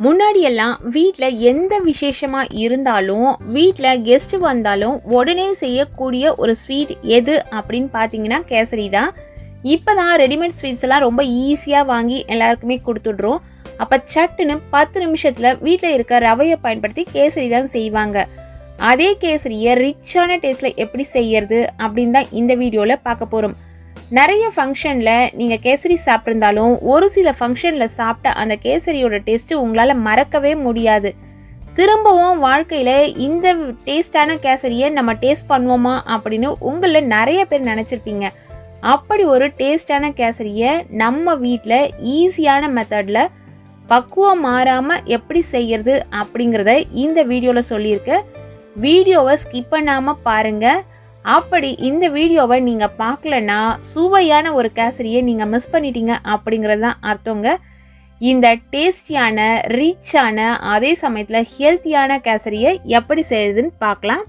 முன்னாடியெல்லாம் வீட்டில் எந்த விசேஷமாக இருந்தாலும் வீட்டில் கெஸ்ட் வந்தாலும் உடனே செய்யக்கூடிய ஒரு ஸ்வீட் எது அப்படின்னு பார்த்தீங்கன்னா கேசரி தான். இப்போ தான் ரெடிமேட் ஸ்வீட்ஸ் எல்லாம் ரொம்ப ஈஸியாக வாங்கி எல்லாருக்குமே கொடுத்துட்றோம். அப்போ சட்டுன்னு பத்து நிமிஷத்தில் வீட்டில் இருக்க ரவையை பயன்படுத்தி கேசரி தான் செய்வாங்க. அதே கேசரியை ரிச்சான டேஸ்ட்டில் எப்படி செய்யறது அப்படின்னு தான் இந்த வீடியோவில் பார்க்க போகிறோம் நிறைய ஃபங்க்ஷனில் நீங்கள் கேசரி சாப்பிட்ருந்தாலும் ஒரு சில ஃபங்க்ஷனில் சாப்பிட்ட அந்த கேசரியோட டேஸ்ட்டு உங்களால் மறக்கவே முடியாது. திரும்பவும் வாழ்க்கையில் இந்த டேஸ்டான கேசரியை நம்ம டேஸ்ட் பண்ணுவோமா அப்படின்னு உங்களில் நிறைய பேர் நினச்சிருப்பீங்க. அப்படி ஒரு டேஸ்டான கேசரியை நம்ம வீட்டில் ஈஸியான மெத்தடில் பக்குவம் மாறாமல் எப்படி செய்கிறது அப்படிங்கிறத இந்த வீடியோவில் சொல்லியிருக்கேன் வீடியோவை ஸ்கிப் பண்ணாமல் பாருங்கள் அப்படி இந்த வீடியோவை நீங்கள் பார்க்கலன்னா சுவையான ஒரு கேசரியை நீங்கள் மிஸ் பண்ணிட்டீங்க அப்படிங்கிறது தான் அர்த்தங்க. இந்த டேஸ்டியான ரிச்சான அதே சமயத்தில் ஹெல்த்தியான கேசரியை எப்படி செய்யறதுன்னு பார்க்கலாம்.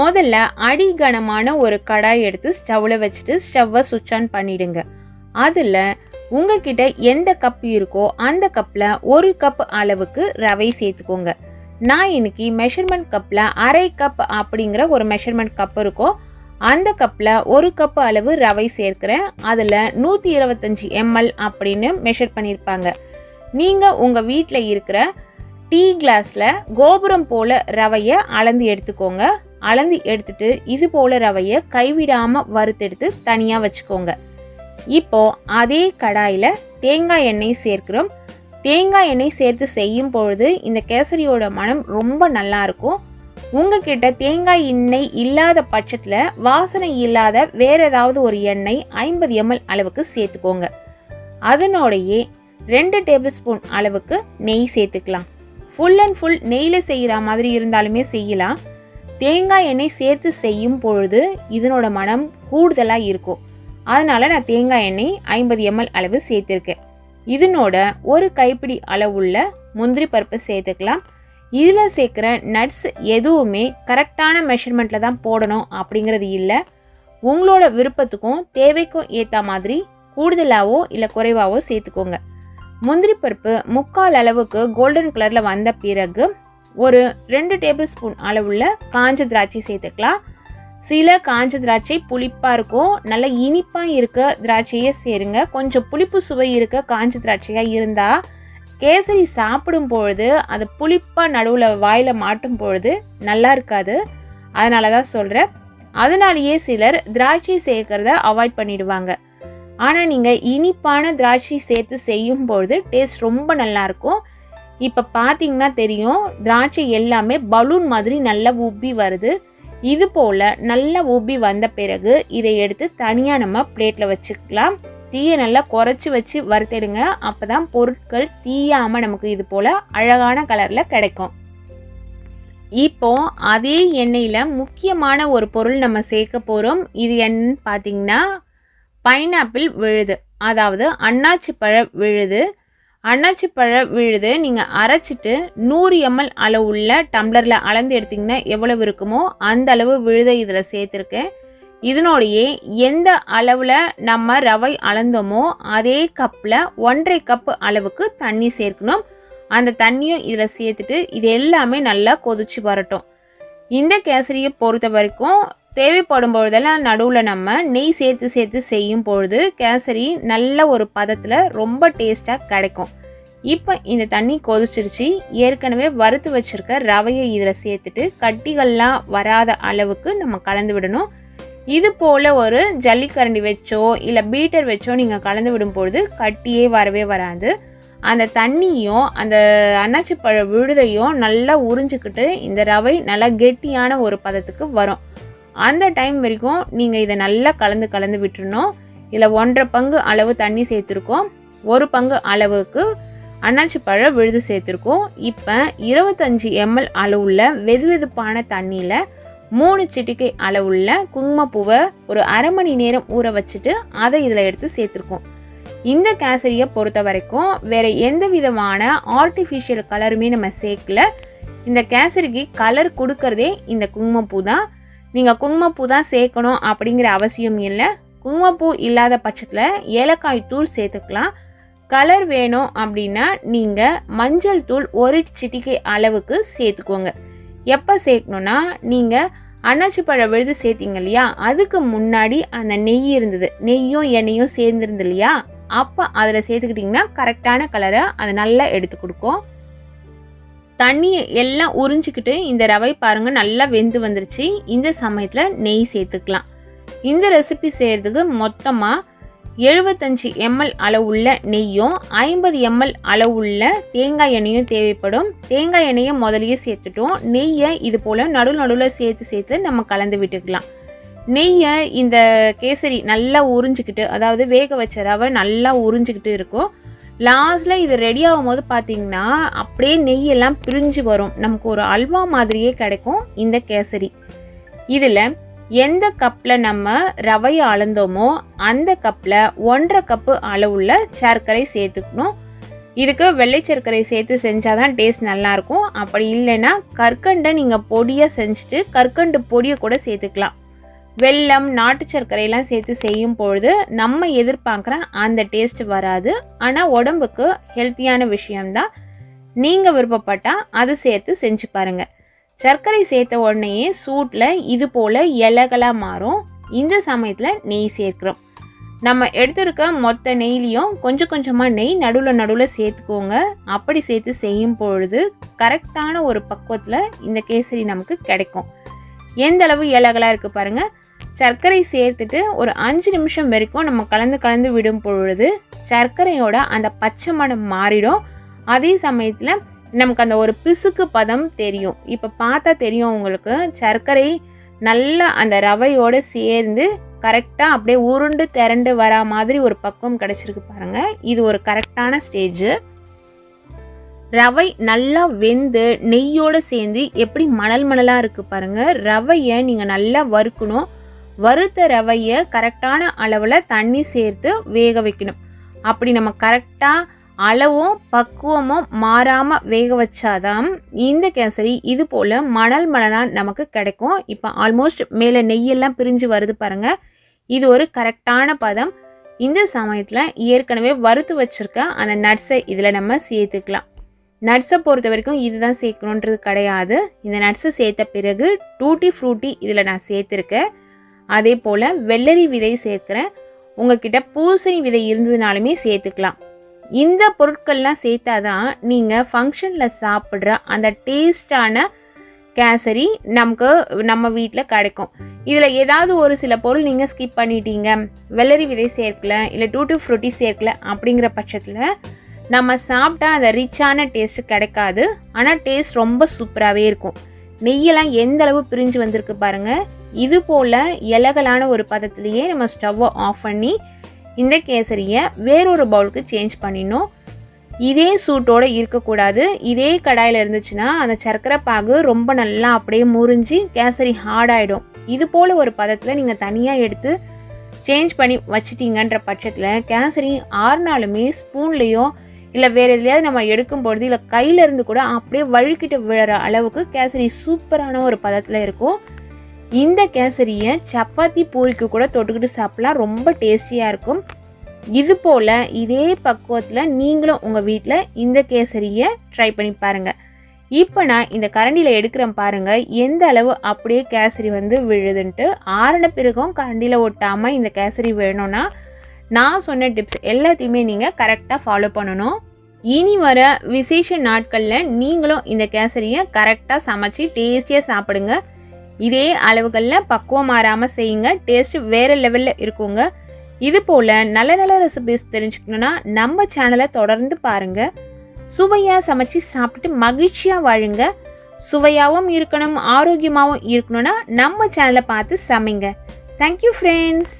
முதல்ல அடிகனமான ஒரு கடாய் எடுத்து ஸ்டவ்வில் வச்சுட்டு ஸ்டவ்வை சுவிட்ச் ஆன் பண்ணிடுங்க. அதில் உங்ககிட்ட எந்த கப் இருக்கோ அந்த கப்பில் ஒரு கப் அளவுக்கு ரவை சேர்த்துக்கோங்க. நான் இன்னைக்கு மெஷர்மெண்ட் கப்பில் அரை கப் அப்படிங்கிற ஒரு மெஷர்மெண்ட் கப் இருக்கும். அந்த கப்பில் ஒரு கப் அளவு ரவை சேர்க்கிறேன். அதில் நூற்றி இருபத்தஞ்சி எம்எல் அப்படின்னு மெஷர் பண்ணியிருப்பாங்க. நீங்கள் உங்கள் வீட்டில் இருக்கிற டீ கிளாஸில் கோபுரம் போல் ரவையை அளந்து எடுத்துக்கோங்க. அளந்து எடுத்துட்டு இது போல் ரவையை கைவிடாமல் வறுத்தெடுத்து தனியாக வச்சுக்கோங்க. இப்போது அதே கடாயில் தேங்காய் எண்ணெய் சேர்க்கிறோம். தேங்காய் எண்ணெய் சேர்த்து செய்யும் பொழுது இந்த கேசரியோட மனம் ரொம்ப நல்லா இருக்கும். உங்ககிட்ட தேங்காய் எண்ணெய் இல்லாத பட்சத்தில் வாசனை இல்லாத வேற ஏதாவது ஒரு எண்ணெய் ஐம்பது எம்எல் அளவுக்கு சேர்த்துக்கோங்க. அதனோடையே ரெண்டு டேபிள் ஸ்பூன் அளவுக்கு நெய் சேர்த்துக்கலாம். ஃபுல் அண்ட் ஃபுல் நெய்யில் செய்கிற மாதிரி இருந்தாலுமே செய்யலாம். தேங்காய் எண்ணெய் சேர்த்து செய்யும் பொழுது இதனோட மனம் கூடுதலாக இருக்கும். அதனால நான் தேங்காய் எண்ணெய் ஐம்பது எம்எல் அளவு சேர்த்துருக்கேன். இதனோட ஒரு கைப்பிடி அளவுள்ள முந்திரி பருப்பு சேர்த்துக்கலாம். இதில் சேர்க்குற நட்ஸ் எதுவுமே கரெக்டான மெஷர்மெண்ட்டில் தான் போடணும் அப்படிங்கிறது இல்லை. உங்களோட விருப்பத்துக்கும் தேவைக்கும் ஏற்ற மாதிரி கூடுதலாகவோ இல்லை குறைவாகவோ சேர்த்துக்கோங்க. முந்திரி பருப்பு முக்கால் அளவுக்கு கோல்டன் கலரில் வந்த பிறகு ஒரு ரெண்டு டேபிள் ஸ்பூன் அளவுள்ள காஞ்ச திராட்சை சேர்த்துக்கலாம். சில காஞ்ச திராட்சை புளிப்பாக இருக்கும். நல்ல இனிப்பாக இருக்க திராட்சையே சேருங்க. கொஞ்சம் புளிப்பு சுவை இருக்க காஞ்ச திராட்சையாக இருந்தால் கேசரி சாப்பிடும் பொழுது அது புளிப்பாக நடுவில் வாயில் மாட்டும் பொழுது நல்லா இருக்காது. அதனால தான் சொல்கிறேன் அதனாலேயே சிலர் திராட்சை சேர்க்கறத அவாய்ட் பண்ணிடுவாங்க. ஆனால் நீங்கள் இனிப்பான திராட்சை சேர்த்து செய்யும் பொழுது டேஸ்ட் ரொம்ப நல்லாயிருக்கும் இப்போ பார்த்தீங்கன்னா தெரியும் திராட்சை எல்லாமே பலூன் மாதிரி நல்லா உப்பி வருது. இது போல் நல்லா உப்பி வந்த பிறகு இதை எடுத்து தனியாக நம்ம பிளேட்டில் வச்சுக்கலாம். தீயை நல்லா குறைச்சி வச்சு வறுத்தெடுங்க. அப்போ தான் பொருட்கள் தீயாமல் நமக்கு இது போல் அழகான கலரில் கிடைக்கும். இப்போ அதே எண்ணெயில் முக்கியமான ஒரு பொருள் நம்ம சேர்க்க போகிறோம் இது என்னன்னு பார்த்தீங்கன்னா பைனாப்பிள் விழுது. அதாவது அன்னாச்சி பழ விழுது. அன்னாச்சி பழ விழுது நீங்கள் அரைச்சிட்டு நூறு எம்எல் அளவுள்ள டம்ளரில் அளந்து எடுத்திங்கன்னா எவ்வளவு இருக்குமோ அந்த அளவு விழுதை இதில் சேர்த்துருக்கேன் இதனோடையே எந்த அளவில் நம்ம ரவை அளந்தோமோ அதே கப்பில் ஒன்றரை கப்பு அளவுக்கு தண்ணி சேர்க்கணும். அந்த தண்ணியும் இதில் சேர்த்துட்டு இது எல்லாமே நல்லா கொதிச்சு வரட்டும். இந்த கேசரியை பொறுத்த வரைக்கும் தேவைப்படும் பொழுதெல்லாம் நடுவில் நம்ம நெய் சேர்த்து சேர்த்து செய்யும் பொழுது கேசரி நல்ல ஒரு பதத்தில் ரொம்ப டேஸ்ட்டாக கிடைக்கும். இப்போ இந்த தண்ணி கொதிச்சிருச்சு. ஏற்கனவே வறுத்து வச்சுருக்க ரவையை இதில் சேர்த்துட்டு கட்டிகள்லாம் வராத அளவுக்கு நம்ம கலந்து விடணும். இது போல் ஒரு ஜல்லிக்கரண்டி வச்சோ இல்லை பீட்டர் வச்சோ நீங்கள் கலந்து விடும் பொழுது கட்டியே வரவே வராது. அந்த தண்ணியும் அந்த அன்னாச்சி பழ விழுதையும் நல்லா உறிஞ்சிக்கிட்டு இந்த ரவை நல்லா கெட்டியான ஒரு பதத்துக்கு வரும். அந்த டைம் வரைக்கும் நீங்கள் இதை நல்லா கலந்து கலந்து விட்டுருணும் இதில் ஒன்றரை பங்கு அளவு தண்ணி சேர்த்துருக்கோம். ஒரு பங்கு அளவுக்கு அன்னாச்சி பழ விழுது சேர்த்துருக்கோம். இப்போ இருபத்தஞ்சி எம்எல் அளவுள்ள வெது வெதுப்பான தண்ணியில் மூணு சிட்டிக்கை அளவுள்ள குங்குமப்பூவை ஒரு அரை மணி நேரம் ஊற வச்சுட்டு அதை இதில் எடுத்து சேர்த்துருக்கோம். இந்த கேசரியை பொறுத்த வரைக்கும் வேறு எந்த விதமான ஆர்டிஃபிஷியல் கலருமே நம்ம சேர்க்கல. இந்த கேசரிக்கு கலர் கொடுக்கறதே இந்த குங்குமப்பூ தான். நீங்கள் குங்குமப்பூ தான் சேர்க்கணும் அப்படிங்கிற அவசியம் இல்லை. குங்குமப்பூ இல்லாத பட்சத்தில் ஏலக்காய் தூள் சேர்த்துக்கலாம். கலர் வேணும் அப்படின்னா நீங்கள் மஞ்சள் தூள் ஒரு சிட்டிக்கை அளவுக்கு சேர்த்துக்கோங்க. எப்போ சேர்க்கணுன்னா நீங்கள் அன்னாச்சி பழ விழுது சேர்த்திங்க இல்லையா? அதுக்கு முன்னாடி அந்த நெய் இருந்தது. நெய்யும் எண்ணெயும் சேர்ந்துருந்து இல்லையா? அப்போ அதில் சேர்த்துக்கிட்டிங்கன்னா கரெக்டான கலரை அது நல்லா எடுத்து கொடுக்கும். தண்ணியை எல்லாம் உறிஞ்சிக்கிட்டு இந்த ரவை பாருங்கள் நல்லா வெந்து வந்துருச்சு. இந்த சமயத்தில் நெய் சேர்த்துக்கலாம். இந்த ரெசிபி செய்கிறதுக்கு மொத்தமாக எழுபத்தஞ்சி எம்எல் அளவுள்ள நெய்யும் ஐம்பது எம்எல் அளவுள்ள தேங்காய் எண்ணெயும் தேவைப்படும். தேங்காய் எண்ணெயை முதலையே சேர்த்துட்டோம். நெய்யை இது போல் நடு நடுவில் சேர்த்து சேர்த்து நம்ம கலந்து விட்டுக்கலாம். நெய்யை இந்த கேசரி நல்லா உறிஞ்சிக்கிட்டு அதாவது வேக வச்ச ரவை நல்லா உறிஞ்சிக்கிட்டு இருக்கும். லாஸ்ட்டில் இது ரெடி ஆகும் போது பார்த்தீங்கன்னா அப்படியே நெய்யெல்லாம் பிரிஞ்சு வரும். நமக்கு ஒரு அல்வா மாதிரியே கிடைக்கும் இந்த கேசரி. இதில் எந்த கப்பில் நம்ம ரவையை அளந்தோமோ அந்த கப்பில் ஒன்றரை கப்பு அளவுள்ள சர்க்கரை சேர்த்துக்கணும். இதுக்கு வெள்ளை சர்க்கரை சேர்த்து செஞ்சால் தான் டேஸ்ட் நல்லாயிருக்கும் அப்படி இல்லைன்னா கற்கண்டை நீங்கள் பொடியாக செஞ்சுட்டு கற்கண்டு பொடியை கூட சேர்த்துக்கலாம். வெல்லம் நாட்டு சர்க்கரையெல்லாம் சேர்த்து செய்யும் பொழுது நம்ம எதிர்பார்க்குற அந்த டேஸ்ட் வராது. ஆனால் உடம்புக்கு ஹெல்த்தியான விஷயம்தான். நீங்கள் விருப்பப்பட்டால் அது சேர்த்து செஞ்சு பாருங்கள் சர்க்கரை சேர்த்த உடனேயே சூட்டில் இது போல் இலகலாக மாறும். இந்த சமயத்தில் நெய் சேர்க்குறோம். நம்ம எடுத்திருக்க மொத்த நெய்லேயும் கொஞ்சம் கொஞ்சமாக நெய் நடுவில் நடுவில் சேர்த்துக்கோங்க. அப்படி சேர்த்து செய்யும் பொழுது கரெக்டான ஒரு பக்குவத்தில் இந்த கேசரி நமக்கு கிடைக்கும். எந்த அளவு இலகலாக இருக்குது பாருங்கள் சர்க்கரை சேர்த்துட்டு ஒரு அஞ்சு நிமிஷம் வரைக்கும் நம்ம கலந்து கலந்து விடும் பொழுது சர்க்கரையோட அந்த பச்சை மணம் மாறிடும். அதே சமயத்தில் நமக்கு அந்த ஒரு பிசுக்கு பதம் தெரியும். இப்போ பார்த்தா தெரியும் உங்களுக்கு சர்க்கரை நல்லா அந்த ரவையோடு சேர்ந்து கரெக்டாக அப்படியே உருண்டு திரண்டு வரா மாதிரி ஒரு பக்குவம் கிடச்சிருக்கு பாருங்கள் இது ஒரு கரெக்டான ஸ்டேஜு ரவை நல்லா வெந்து நெய்யோடு சேர்ந்து எப்படி மணல் மணலாக இருக்குது பாருங்கள் ரவையை நீங்கள் நல்லா வறுக்கணும். வறுத்த ரவையை கரெக்டான அளவில் தண்ணி சேர்த்து வேக வைக்கணும். அப்படி நம்ம கரெக்டாக அளவும் பக்குவமும் மாறாமல் வேக வச்சாதான் இந்த கேசரி இது போல் மணல் மணலாக நமக்கு கிடைக்கும். இப்போ ஆல்மோஸ்ட் மேலே நெய்யெல்லாம் பிரிஞ்சு வருது பாருங்கள் இது ஒரு கரெக்டான பதம். இந்த சமயத்தில் ஏற்கனவே வறுத்து வச்சுருக்க அந்த நட்ஸை இதில் நம்ம சேர்த்துக்கலாம். நட்ஸை பொறுத்த வரைக்கும் இதுதான் சேர்க்கணுன்றது கிடையாது. இந்த நட்ஸை சேர்த்த பிறகு டூட்டி ஃப்ரூட்டி இதில் நான் சேர்த்துருக்கேன். அதே போல் வெள்ளரி விதை சேர்க்குறேன் உங்ககிட்ட பூசணி விதை இருந்ததுனாலுமே சேர்த்துக்கலாம். இந்த பொருட்கள்லாம் சேர்த்தா தான் நீங்கள் ஃபங்க்ஷனில் சாப்பிட்ற அந்த டேஸ்டான கேசரி நமக்கு நம்ம வீட்டில் கிடைக்கும். இதில் ஏதாவது ஒரு சில பொருள் நீங்கள் ஸ்கிப் பண்ணிட்டீங்க. வெள்ளரி விதை சேர்க்கல இல்லை டூட்டி ஃப்ரூட்டி சேர்க்கல அப்படிங்கிற பட்சத்தில் நம்ம சாப்பிட்டா அந்த ரிச்சான டேஸ்ட்டு கிடைக்காது. ஆனால் டேஸ்ட் ரொம்ப சூப்பராகவே இருக்கும். நெய்யெல்லாம் எந்த அளவு பிரிஞ்சு வந்திருக்கு பாருங்கள் இது போல் இலகலான ஒரு பதத்துலேயே நம்ம ஸ்டவ்வை ஆஃப் பண்ணி இந்த கேசரியை வேறொரு பவுலுக்கு சேஞ்ச் பண்ணிடணும். இதே சூட்டோடு இருக்கக்கூடாது. இதே கடாயில் இருந்துச்சுன்னா அந்த சர்க்கரை பாகு ரொம்ப நல்லா அப்படியே முறிஞ்சி கேசரி ஹார்டாயிடும் இது போல் ஒரு பதத்தில் நீங்கள் தனியாக எடுத்து சேஞ்ச் பண்ணி வச்சிட்டீங்கன்ற பட்சத்தில் கேசரி ஆறுனாலுமே ஸ்பூன்லேயோ இல்லை வேறு எதுலையாவது நம்ம எடுக்கும் பொழுது இல்லை கையிலேருந்து கூட அப்படியே வழுக்கிட்டு விழுற அளவுக்கு கேசரி சூப்பரான ஒரு பதத்தில் இருக்கும். இந்த கேசரியை சப்பாத்தி பூரிக்கு கூட தொட்டுக்கிட்டு சாப்பிட்லாம். ரொம்ப டேஸ்டியாக இருக்கும். இது போல் இதே பக்குவத்தில் நீங்களும் உங்கள் வீட்டில் இந்த கேசரியை ட்ரை பண்ணி பாருங்கள் இப்போ நான் இந்த கரண்டியில் எடுக்கிறேன் பாருங்கள் எந்த அளவு அப்படியே கேசரி வந்து விழுதுன்ட்டு. ஆறின பிறகும் கரண்டியில் ஒட்டாமல் இந்த கேசரி வேணும்னா நான் சொன்ன டிப்ஸ் எல்லாத்தையுமே நீங்கள் கரெக்டாக ஃபாலோ பண்ணணும். இனி வர விசேஷ நாட்களில் நீங்களும் இந்த கேசரியை கரெக்டாக சமைச்சு டேஸ்டியாக சாப்பிடுங்க. இதே அளவுகளில் பக்குவம் மாறாமல் செய்யுங்க. டேஸ்ட் வேறு லெவலில் இருக்குங்க. இது போல் நல்ல நல்ல ரெசிபிஸ் தெரிஞ்சுக்கணுன்னா நம்ம சேனலை தொடர்ந்து பாருங்கள் சுவையாக சமைச்சு சாப்பிட்டுட்டு மகிழ்ச்சியாக வாழுங்க. சுவையாகவும் இருக்கணும் ஆரோக்கியமாகவும் இருக்கணும்னா நம்ம சேனலை பார்த்து சமைங்க. Thank you friends